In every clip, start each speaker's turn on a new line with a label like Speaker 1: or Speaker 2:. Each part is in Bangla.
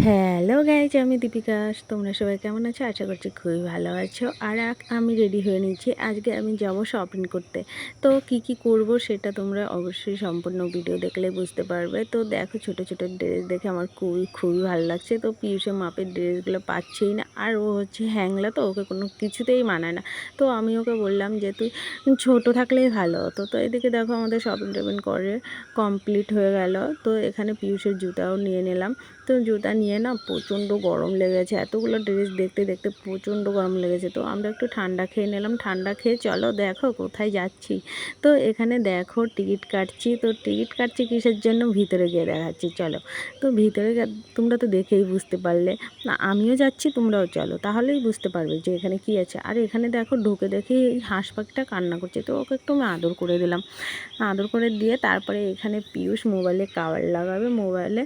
Speaker 1: হ্যালো গাইজ আমি দীপিকা। তোমরা সবাই কেমন আছো? আশা করছি খুবই ভালো আছো। আর আক- আমি রেডি হয়ে নিয়েছি। আজকে আমি যাব শপিং করতে। তো কি কি করব সেটা তোমরা অবশ্যই সম্পূর্ণ ভিডিও দেখলে বুঝতে পারবে। তো দেখো ছোট ছোট ড্রেস দেখে আমার খুবই খুবই ভালো লাগছে। তো পিউষের মাপের ড্রেসগুলো পাচ্ছেই না। আর ও হচ্ছে হ্যাংলা তো, ওকে কোনো কিছুতেই মানায় না। তো আমি ওকে বললাম যে, তুই ছোট থাকলেই ভালো। হতো তো এদিকে দেখো আমাদের শপিং টপিং করে কমপ্লিট হয়ে গেল। তো এখানে পিউষের জুতাও নিয়ে নিলাম। তো জুতা নিয়ে না প্রচণ্ড গরম লেগেছে। এতগুলো ড্রেস দেখতে দেখতে প্রচণ্ড গরম লেগেছে। তো আমরা একটু ঠান্ডা খেয়ে নিলাম। ঠান্ডা খেয়ে চলো দেখো কোথায় যাচ্ছি। তো এখানে দেখো টিকিট কাটছি। তো টিকিট কাটছি কিসের জন্য? ভিতরে গিয়ে দেখাচ্ছি। চলো। তো ভিতরে তোমরা তো দেখেই বুঝতে পারলে। না, আমিও যাচ্ছি, তোমরাও চলো। তাহলেই বুঝতে পারবে যে এখানে কি আছে। আর এখানে দেখো ঢুকে দেখি এই হাঁস পাখিটা কান্না করছে। তো ওকে একটু আমি আদর করে দিলাম। আদর করে দিয়ে তারপরে এখানে পিয়ুষ মোবাইলে কাভার লাগাবে। মোবাইলে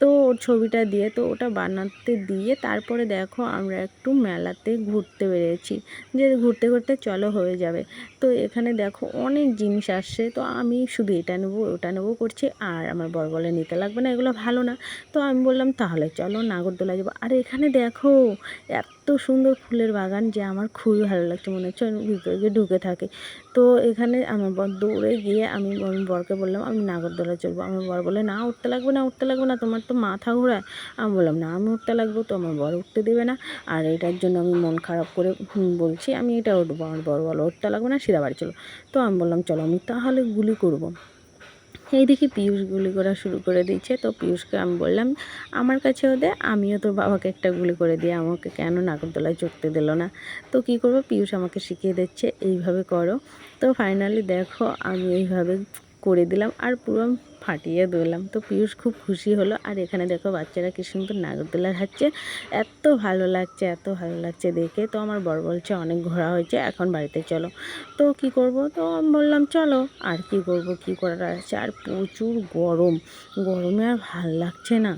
Speaker 1: তো ওর ছবিটা দিয়ে, তো ওটা বানাতে দিয়ে তারপরে দেখো আমরা একটু মেলাতে ঘুরতে বেরিয়েছি। যে ঘুরতে ঘুরতে চলো হয়ে যাবে। তো এখানে দেখো অনেক জিনিস আসছে। তো আমি শুধু এটা নেব, ওটা নেব করছি। আর আমার বড় বলে নিতে লাগবে না, এগুলো ভালো না। তো আমি বললাম, তাহলে চলো নাগরদোলা যাব। আর এখানে দেখো এত সুন্দর ফুলের বাগান যে আমার খুবই ভালো লাগছে মনে হচ্ছে। আমি ভিতরে গিয়ে ঢুকে থাকি। তো এখানে আমার বর দৌড়ে গিয়ে আমি আমি বরকে বললাম, আমি নাগরদোলা চলবো। আমার বর বলে, না, উঠতে লাগবে না, উঠতে লাগবে না, তোমার তো মাথা ঘোরায়, আমি বললাম, না, আমি উঠতে লাগবো তো আমার বর উঠতে দেবে না। আর এটার জন্য আমি মন খারাপ করে বলছি, আমি এটা উঠবো, আমার বড় বলো, উঠতে লাগবে না, সিধা বাড়ি চলো। তো আমি বললাম, চলো, আমি তাহলে গুলি করব। এই দেখি পিয়ুষ গুলি করা শুরু করে দিচ্ছে। তো পিয়ুষকে আমি বললাম, আমার কাছেও দে, আমিও তোর বাবাকে একটা গুলি করে দিয়ে আমাকে কেন নাগরদোলায় চড়তে দিল না? তো কী করব পিয়ুষ আমাকে শিখিয়ে দিচ্ছে, এইভাবে করো। তো ফাইনালি দেখো, আমি এইভাবে করে দিলাম আর পুরো ফাটিয়ে দিলাম। তো পিয়ুষ খুব খুশি হলো। আর এখানে দেখো বাচ্চারা কি সুন্দর নাগরদোলা খাচ্ছে এত ভালো লাগছে, এত ভালো লাগছে দেখে। তো আমার বর বলছে অনেক ঘোরা হয়েছে, এখন বাড়িতে চলো। তো কি করব? তো আমি বললাম, চলো, আর কি করব? কি করার আছে? আর প্রচুর গরম। গরমে আর ভালো লাগছে না।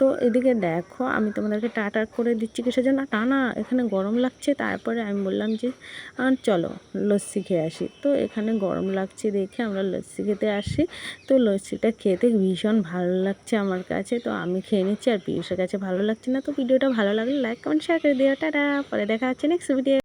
Speaker 1: তো এদিকে দেখো, আমি তোমাদেরকে টাটা করে দিচ্ছি কিসের জন্য? টা না, এখানে গরম লাগছে, তারপরে আমি বললাম যে চলো লস্যি খেয়ে আসি। তো এখানে গরম লাগছে দেখে আমরা লস্যি খেতে আসি। তো লস্যিটা খেতে ভীষণ ভালো লাগছে আমার কাছে। তো আমি খেয়ে নিচ্ছি আর পিউষের কাছে ভালো লাগছে না। তো ভিডিওটা ভালো লাগলে লাইক কমেন্ট শেয়ার করে দিও। টাটা, পরে দেখা হচ্ছে নেক্সট ভিডিও